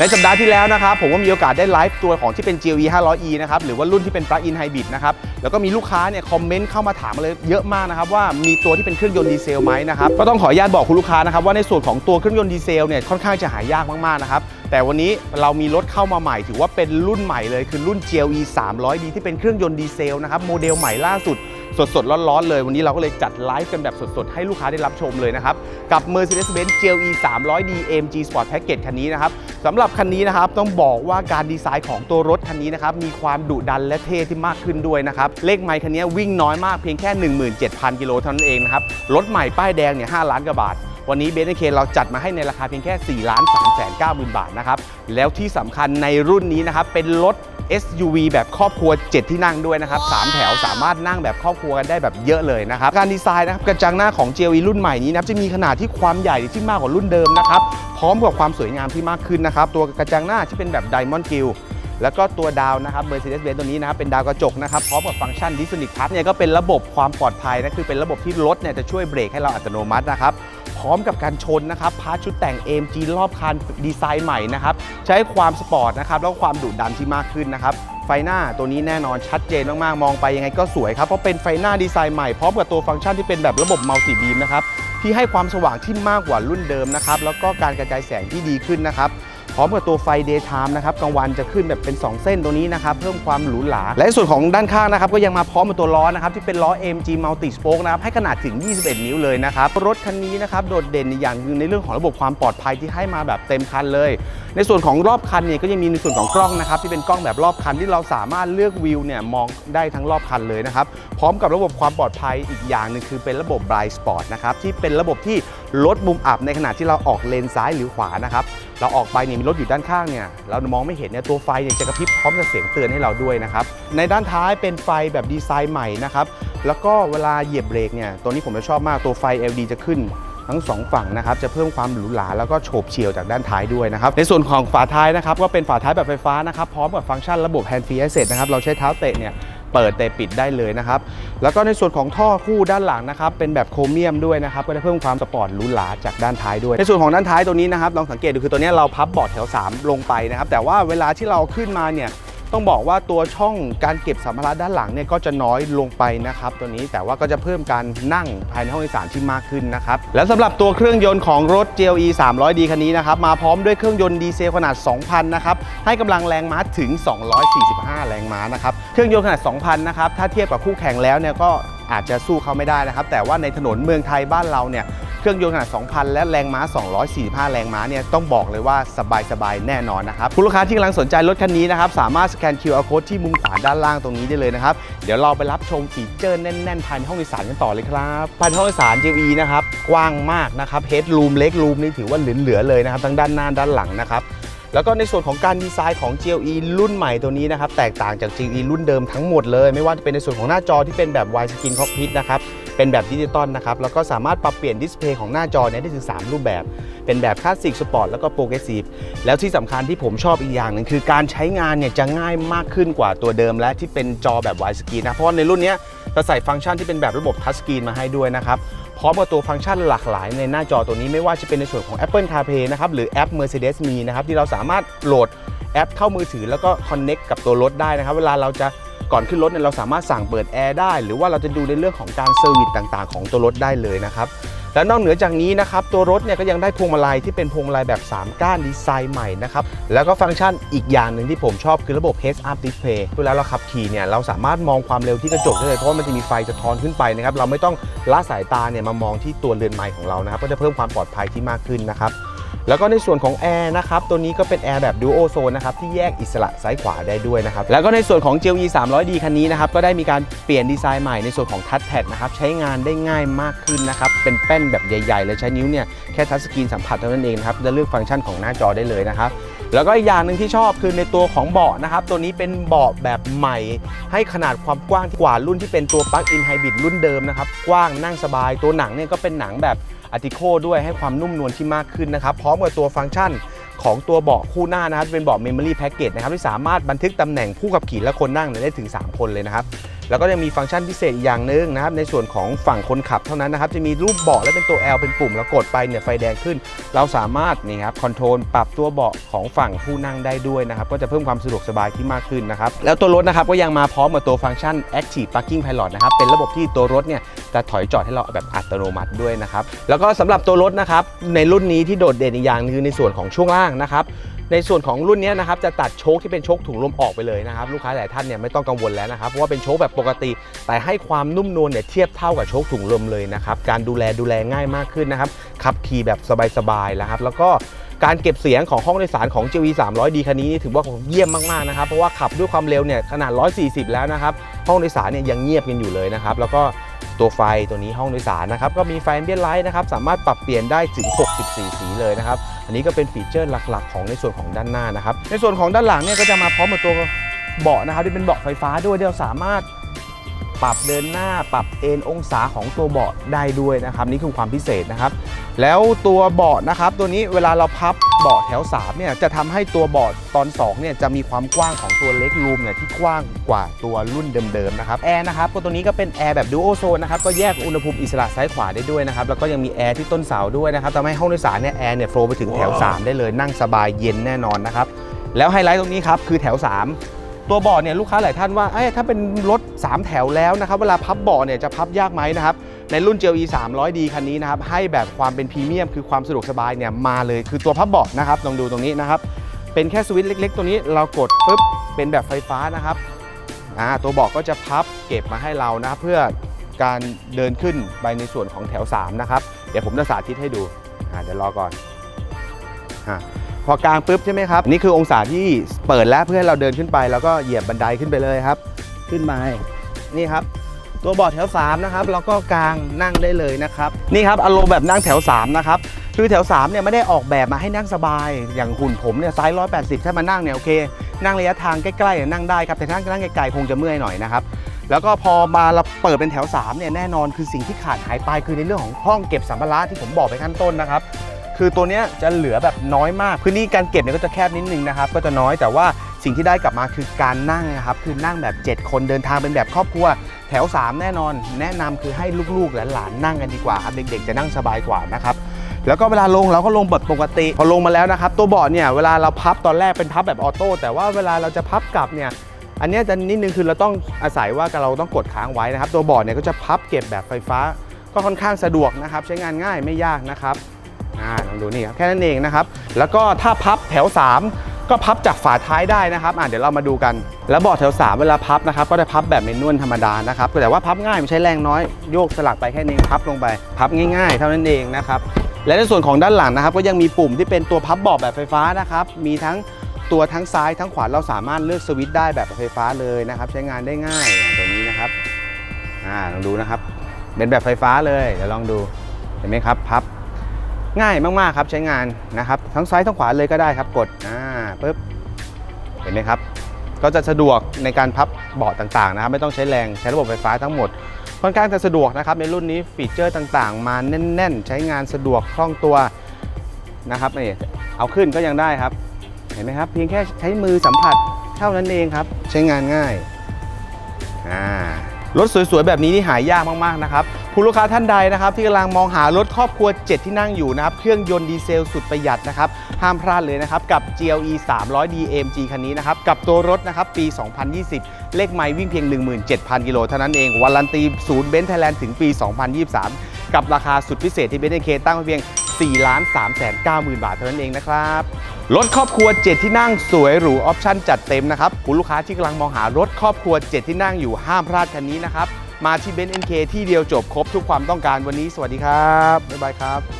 ในสัปดาห์ที่แล้วนะครับผมก็มีโอกาสได้ไลฟ์ตัวของที่เป็น GLE 500e นะครับหรือว่ารุ่นที่เป็น plug-in hybrid นะครับแล้วก็มีลูกค้าเนี่ยคอมเมนต์เข้ามาถามมาเลยเยอะมากนะครับว่ามีตัวที่เป็นเครื่องยนต์ดีเซลไหมนะครับก็ต้องขออนุญาตบอกคุณลูกค้านะครับว่าในส่วนของตัวเครื่องยนต์ดีเซลเนี่ยค่อนข้างจะหายากมากๆนะครับแต่วันนี้เรามีรถเข้ามาใหม่ถือว่าเป็นรุ่นใหม่เลยคือรุ่น GLE 300d ที่เป็นเครื่องยนต์ดีเซลนะครับโมเดลใหม่ล่าสุด สดๆ ร้อนๆ เลย วันนี้เราก็เลยจัดไลฟ์กันแบบสดๆ ให้ลูกค้าได้รับชมเลยนะครับ กับ Mercedes-Benz GLE 300D AMG Sport Package คันนี้นะครับสำหรับคันนี้นะครับต้องบอกว่าการดีไซน์ของตัวรถคันนี้นะครับมีความดุดันและเท่ที่มากขึ้นด้วยนะครับเลขไมค์คันนี้วิ่งน้อยมากเพียงแค่ 17,000 กิโลเท่านั้นเองนะครับรถใหม่ป้ายแดงเนี่ย5ล้านกว่าบาทวันนี้เบนซ์เคเราจัดมาให้ในราคาเพียงแค่4ล้าน3แสน9หมื่นบาทนะครับ แล้วที่สำคัญในรุ่นนี้นะครับ เป็นรถ SUV แบบครอบครัว 7 ที่นั่งด้วยนะครับ 3 แถวสามารถนั่งแบบครอบครัวกันได้แบบเยอะเลยนะครับ การดีไซน์นะครับกระจังหน้าของ GLE รุ่นใหม่นี้นะครับจะมีขนาดที่ความใหญ่ที่มากกว่ารุ่นเดิมนะครับ พร้อมกับความสวยงามที่มากขึ้นนะครับ ตัวกระจังหน้าที่เป็นแบบ Diamond Grille แล้วก็ตัวดาวนะครับ Mercedes-Benz ตัวนี้นะครับ เป็นดาวกระจกนะครับ พร้อมกับฟังก์ชัน Dysonic Touch เนี่ยก็เป็นระบบความปลอดภัยนะ คือเป็นระบบที่รถเนี่ยจะช่วยเบรกให้เราอัตโนมัตินะครับ พร้อมกับการชนนะครับพาร์ทชุดแต่ง AMG รอบคันดีไซน์ใหม่นะครับใช้ความสปอร์ตนะครับแล้วก็ความดุดันที่มากขึ้นนะครับไฟหน้าตัวนี้แน่นอนชัดเจนมากๆ มองไปยังไงก็สวยครับ เพราะเป็นไฟหน้าดีไซน์ใหม่ พร้อมกับตัวฟังก์ชันที่เป็นแบบระบบมัลติบีมนะครับ ที่ให้ความสว่างที่มากกว่ารุ่นเดิมนะครับ แล้วก็การกระจายแสงที่ดีขึ้นนะครับ พร้อมกับตัวไฟ daytime นะครับกลางวันจะขึ้นแบบเป็น 2 เส้นตัวนี้นะครับเพิ่มความหรูหราและในส่วนของด้านข้างนะครับก็ยังมาพร้อมกับตัวล้อนะครับที่เป็นล้อ AMG Multi Spoke นะครับให้ขนาดถึง 21 นิ้วเลยนะครับรถคันนี้นะครับโดดเด่นอย่างหนึงในเรื่องของระบบความปลอดภัยที่ให้มาแบบเต็มคันเลย ในส่วนของรอบคันเนี่ยก็ยังมีในส่วนของกล้องนะครับที่เป็นกล้องแบบรอบคันที่เราสามารถเลือกวิวเนี่ยมองได้ทั้งรอบคันเลยนะครับพร้อมกับระบบความปลอดภัยอีกอย่างหนึ่งคือเป็นระบบ Blind Spot นะครับที่เป็นระบบที่ลดมุมอับในขณะที่เราออกเลนซ้ายหรือขวานะครับ เราออกไปเนี่ยมีรถอยู่ด้านข้างเนี่ยเรามองไม่เห็นเนี่ยตัวไฟเนี่ยจะกระพริบพร้อมกับเสียงเตือนให้เราด้วยนะครับ ในด้านท้ายเป็นไฟแบบดีไซน์ใหม่นะครับแล้วก็เวลาเหยียบเบรกเนี่ยตัวนี้ผมจะชอบมากตัวไฟ LED จะขึ้นทั้งสองฝั่งนะครับจะเพิ่มความหรูหราแล้วก็โฉบเฉี่ยวจากด้านท้ายด้วยนะครับในส่วนของฝาท้ายนะครับก็เป็นฝาท้ายแบบไฟฟ้านะครับพร้อมกับฟังก์ชันระบบ hand free access นะครับเราใช้เท้าเตะเนี่ย เปิดแต่ปิดได้เลยนะครับ แล้วก็ในส่วนของท่อคู่ด้านหลังนะครับ เป็นแบบโครเมียมด้วยนะครับ ก็ได้เพิ่มความสปอร์ตหรูหราจากด้านท้ายด้วย ในส่วนของด้านท้ายตัวนี้นะครับ ลองสังเกตดูคือตัวนี้เราพับเบาะแถว 3 ลงไปนะครับ แต่ว่าเวลาที่เราขึ้นมาเนี่ย ต้องบอกว่าตัวช่องการเก็บสัมภาระด้านหลังเนี่ยก็จะน้อยลงไปนะครับตัวนี้แต่ว่าก็จะเพิ่มการนั่งภายในห้องโดยสารที่มากขึ้นนะครับและสำหรับตัวเครื่องยนต์ของรถ GLE 300D คันนี้นะครับมาพร้อมด้วยเครื่องยนต์ดีเซลขนาด 2,000 นะครับให้กำลังแรงม้าถึง 245 แรงม้านะครับเครื่องยนต์ขนาด 2,000 นะครับถ้าเทียบกับคู่แข่งแล้วเนี่ยก็ อาจจะสู้เขาไม่ได้นะครับ แต่ว่าในถนนเมืองไทยบ้านเราเนี่ยเครื่องยนต์ขนาด 2,000 และแรงม้า 245 แรงม้าเนี่ยต้องบอกเลยว่าสบายๆแน่นอนนะครับคุณลูกค้าที่กำลังสนใจรถคันนี้นะครับสามารถสแกน QR code ที่มุมขวาด้านล่างตรงนี้ได้เลยนะครับเดี๋ยวเราไปรับชมฟีเจอร์แน่นๆภายในห้องโดยสารกันต่อเลยครับภายในห้องโดยสาร GE นะครับกว้างมากนะครับ Headroom เล็ก Room นี่ถือว่าเหลือๆเลยนะครับทั้งด้านหน้าด้านหลังนะครับ แล้วก็ในส่วนของการดีไซน์ของ GLE รุ่นใหม่ตัวนี้นะครับ แตกต่างจาก GLE รุ่นเดิมทั้งหมดเลย ไม่ว่าจะเป็นในส่วนของหน้าจอที่เป็นแบบ Wide Screen Cockpit นะครับ เป็นแบบดิจิตอลนะครับ แล้วก็สามารถปรับเปลี่ยนดิสเพย์ของหน้าจอเนี่ยได้ถึง 3 รูปแบบ เป็นแบบคลาสสิกสปอร์ตแล้วก็โปรเกรสซีฟแล้วที่สำคัญที่ผมชอบอีกอย่างหนึ่งคือการใช้งานเนี่ยจะง่ายมากขึ้นกว่าตัวเดิม และที่เป็นจอแบบ Wide Screen นะเพราะในรุ่นนี้จะใส่ฟังก์ชันที่เป็นแบบระบบทัชสกรีนมาให้ด้วยนะครับ พร้อมกับตัวฟังก์ชันหลากหลายในหน้าจอตัวนี้ไม่ว่าจะเป็นในส่วนของ Apple CarPlay นะครับหรือแอป Mercedes Me นะครับที่เราสามารถโหลดแอปเข้ามือถือแล้วก็คอนเน c t กับตัวรถได้นะครับ เวลาเราจะก่อนขึ้นรถเนี่ยเราสามารถสั่งเปิดแอร์ได้ หรือว่าเราจะดูในเรื่องของการเซอร์วิสต่างๆ ของตัวรถได้เลยนะครับ และนอกเหนือจากนี้นะครับตัวรถเนี่ยก็ยังได้พวงมาลัยที่เป็นพวงมาลัยแบบ 3 ก้านดีไซน์ใหม่นะครับแล้วก็ฟังก์ชันอีกอย่างหนึ่งที่ผมชอบคือระบบ Heads Up Display เวลาเราขับขี่เนี่ยเราสามารถมองความเร็วที่กระจกได้เลยเพราะว่ามันจะมีไฟสะท้อนขึ้นไปนะครับเราไม่ต้องละสายตาเนี่ยมามองที่ตัวเรือนไม้ของเรานะครับก็จะเพิ่มความปลอดภัยที่มากขึ้นนะครับ แล้วก็ในส่วนของแอร์นะครับตัวนี้ก็เป็นแอร์แบบ Duo Zone นะครับที่แยกอิสระซ้ายขวาได้ด้วยนะครับแล้วก็ในส่วนของ GLE 300D คันนี้นะครับก็ได้มีการเปลี่ยนดีไซน์ใหม่ในส่วนของทัชแพดนะครับใช้งานได้ง่ายมากขึ้นนะครับเป็นแป้นแบบใหญ่ๆเลยใช้นิ้วเนี่ยแค่ทัชสกรีนสัมผัสเท่านั้นเองครับจะเลือกฟังก์ชันของหน้าจอได้เลยนะครับแล้วก็อีกอย่างหนึ่งที่ชอบคือในตัวของเบาะนะครับตัวนี้เป็นเบาะแบบใหม่ ให้ขนาดความกว้างที่กว่ารุ่นที่เป็นตัว Plug-in Hybrid รุ่นเดิมนะครับกว้างนั่งสบายตัวหนังเนี่ยก็เป็นหนังแบบ อาติโคด้วยให้ความนุ่มนวลที่มากขึ้นนะครับ พร้อมกับตัวฟังก์ชันของตัวเบาะคู่หน้านะครับเป็นเบาะ Memory Package นะครับที่สามารถบันทึกตำแหน่งผู้ขับขี่และคนนั่งได้ถึง 3 คนเลยนะครับ แล้วก็จะมีฟังก์ชันพิเศษอีกอย่างหนึ่งนะครับในส่วนของฝั่งคนขับเท่านั้นนะครับจะมีรูปเบาะและเป็นตัว L เป็นปุ่มแล้วกดไปเนี่ยไฟแดงขึ้น เราสามารถนี่ครับคอนโทรลปรับตัวเบาะของฝั่งผู้นั่งได้ด้วยนะครับก็จะเพิ่มความสะดวกสบายที่มากขึ้นนะครับแล้วตัวรถนะครับก็ยังมาพร้อมกับตัวฟังก์ชัน Active Parking Pilot นะครับเป็นระบบที่ตัวรถเนี่ยจะถอยจอดให้เราแบบอัตโนมัติด้วยนะครับแล้วก็สำหรับตัวรถนะครับในรุ่นนี้ที่โดดเด่นอีกอย่างหนึงคือในส่วนของช่วงล่างนะครับ ในส่วนของรุ่นนี้นะครับจะตัดโชคที่เป็นโชคถุงลมออกไปเลยนะครับลูกค้าหลายท่านเนี่ยไม่ต้องกังวลแล้วนะครับเพราะว่าเป็นโชคแบบปกติ แต่ให้ความนุ่มนวลเนี่ยเทียบเท่ากับโชคถุงลมเลยนะครับการดูแลดูแลง่ายมากขึ้นนะครับขับขี่แบบสบายๆแล้วครับแล้วก็การเก็บเสียงของห้องโดยสารของ GV 300D คันนี้ถือว่าเยี่ยมมากๆนะครับเพราะว่าขับด้วยความเร็วเนี่ยขนาด 140 แล้วนะครับห้องโดยสารเนี่ยยังเงียบกันอยู่เลยนะครับแล้วก็ตัวไฟตัวนี้ห้องโดยสารนะครับก็มีไฟเบียนไลท์นะครับสามารถปรับเปลี่ยนได้ถึง 64 สีเลยนะครับ อันนี้ก็เป็นฟีเจอร์หลักๆ ของในส่วนของด้านหน้านะครับ ในส่วนของด้านหลังเนี่ยก็จะมาพร้อมกับตัวเบาะนะครับที่เป็นเบาะไฟฟ้าด้วยที่เราสามารถ ปรับเดินหน้าปรับเอนองศาของตัวเบาะได้ด้วยนะครับนี่คือความพิเศษนะครับ แล้วตัวเบาะนะครับ ตัวนี้เวลาเราพับเบาะแถว3เนี่ยจะทำให้ตัวเบาะตอน2เนี่ยจะมีความกว้างของตัวเล็กรูมเนี่ยที่กว้างกว่าตัวรุ่นเดิมๆนะครับแอร์นะครับก็ตัวนี้ก็เป็นแอร์แบบดูโอโซนนะครับก็แยกอุณหภูมิอิสระซ้ายขวาได้ด้วยนะครับแล้วก็ยังมีแอร์ที่ต้นเสาด้วยนะครับทำให้ห้องโดยสารเนี่ยแอร์เนี่ยโฟล์ไปถึงแถว 3 ได้เลยนั่งสบายเย็นแน่นอนนะครับแล้วไฮไลท์ตรงนี้ครับคือแถว 3 ตัวเบาะเนี่ยลูกค้าหลายท่านว่าเอ้ถ้าเป็นรถ 3 แถวแล้วนะครับเวลาพับเบาะเนี่ยจะพับยากไหมนะครับในรุ่น GLE 300D คันนี้นะครับให้แบบความเป็นพรีเมียมคือความสะดวกสบายเนี่ยมาเลยคือตัวพับเบาะนะครับลองดูตรงนี้นะครับเป็นแค่สวิตช์เล็ก ๆ ตัวนี้เรากดปุ๊บเป็นแบบไฟฟ้านะครับอ่าตัวเบาะก็จะพับเก็บมาให้เรานะเพื่อการเดินขึ้นไปในส่วนของแถว 3 นะครับ เดี๋ยวผมจะสาธิตให้ดูอ่าเดี๋ยวรอก่อน พอกลางปุ๊บใช่ไหมครับ นี่คือองศาที่เปิดแล้วเพื่อให้เราเดินขึ้นไป แล้วก็เหยียบบันไดขึ้นไปเลยครับ ขึ้นมานี่ครับ ตัวเบาะแถว3นะครับแล้วก็กลางนั่งได้เลยนะครับนี่ครับอารมณ์แบบนั่งแถว3นะครับคือแถว3เนี่ยไม่ได้ออกแบบมาให้นั่งสบาย อย่างหุ่นผมเนี่ยไซส์180ถ้ามานั่งเนี่ยโอเค นั่งระยะทางใกล้ๆนั่งได้ครับแต่ถ้านั่งไกลๆคงจะเมื่อยหน่อยนะครับแล้วก็พอมาเราเปิดเป็นแถว3เนี่ยแน่นอนคือสิ่งที่ขาดหายไปคือในเรื่องของห้องเก็บสัมภาระที่ผมบอกไปขั้นต้นนะครับ คือตัวเนี้ยจะเหลือแบบน้อยมาก พื้นที่การเก็บเนี่ยก็จะแคบนิดนึงนะครับ ก็จะน้อยแต่ว่าสิ่งที่ได้กลับมาคือการนั่งนะครับ คือนั่งแบบ 7 คนเดินทางเป็นแบบครอบครัว แถว 3 แน่นอน แนะนำคือให้ลูกๆและหลานนั่งกันดีกว่าครับ เด็กๆจะนั่งสบายกว่านะครับแล้วก็เวลาลงเราก็ลงแบบปกติ พอลงมาแล้วนะครับ ตัวเบาะเนี่ยเวลาเราพับตอนแรกเป็นพับแบบออโต้แต่ว่าเวลาเราจะพับกลับเนี่ยอันนี้จะนิดนึงคือเราต้องอาศัยว่าเราต้องกดค้างไว้นะครับ ตัวเบาะเนี่ยก็จะพับเก็บแบบไฟฟ้า ก็ค่อนข้างสะดวกนะครับ ใช้งานง่ายไม่ยากนะครับ อ่าลองดูนี่ครับแค่นั้นเองนะครับ แล้วก็ถ้าพับแถว 3 ก็พับจากฝาท้ายได้นะครับอ่าเดี๋ยวเรามาดูกัน แล้วเบาะแถว 3 เวลาพับนะครับก็จะพับแบบเมนวลธรรมดานะครับแต่ว่าพับง่ายไม่ใช้แรงน้อยโยกสลักไปแค่นี้พับลงไปพับง่ายๆ เท่านั้นเองนะครับและในส่วนของด้านหลังนะครับ ก็ยังมีปุ่มที่เป็นตัวพับเบาะแบบไฟฟ้านะครับมีทั้งตัวทั้งซ้ายทั้งขวาเราสามารถเลือกสวิตช์ได้แบบไฟฟ้าเลยนะครับ ใช้งานได้ง่ายตัวนี้นะครับอ่าลองดูนะครับ เป็นแบบไฟฟ้าเลยเดี๋ยวลองดูเห็นไหมครับพับ ง่ายมากๆครับใช้งานนะครับ ทั้งซ้ายทั้งขวาเลยก็ได้ครับกดอ่าปุ๊บเห็นไหมครับ ก็จะสะดวกในการพับเบาะต่างๆนะครับ ไม่ต้องใช้แรงใช้ระบบไฟฟ้าทั้งหมดค่อนข้างจะสะดวกนะครับในรุ่นนี้ฟีเจอร์ต่างๆ มาแน่น ๆ ใช้งานสะดวกคล่องตัวนะครับนี่เอาขึ้นก็ยังได้ครับ เห็นไหมครับ เพียงแค่ใช้มือสัมผัสเท่านั้นเองครับ ใช้งานง่ายอ่า รถสวยๆ แบบนี้นี่หายากมากๆนะครับคุณลูกค้าท่านใดนะครับ ที่กำลังมองหารถครอบครัว 7 ที่นั่งอยู่นะครับ เครื่องยนต์ดีเซลสุดประหยัดนะครับ ห้ามพลาดเลยนะครับ กับ GLE 300D AMG คันนี้นะครับ กับตัวรถนะครับปี 2020 เลขไมล์วิ่งเพียง 17,000 กิโลเท่านั้นเองวารันตีศูนย์เบนซ์ไทยแลนด์ถึงปี 2023 กับราคาสุดพิเศษที่เบนซ์เคตั้งไว้เพียง 4 3 9 0 0 0 0 บาทเท่านั้นเองนะครับ รถครอบครัว 7 ที่นั่งสวยหรูออปชั่นจัดเต็มนะครับ คุณลูกค้าที่กำลังมองหารถครอบครัว 7 ที่นั่งอยู่ห้ามพลาดคันนี้นะครับ มาที่เบนซ์เอ็นเคที่เดียวจบครบทุกความต้องการวันนี้ สวัสดีครับ บ๊ายบายครับ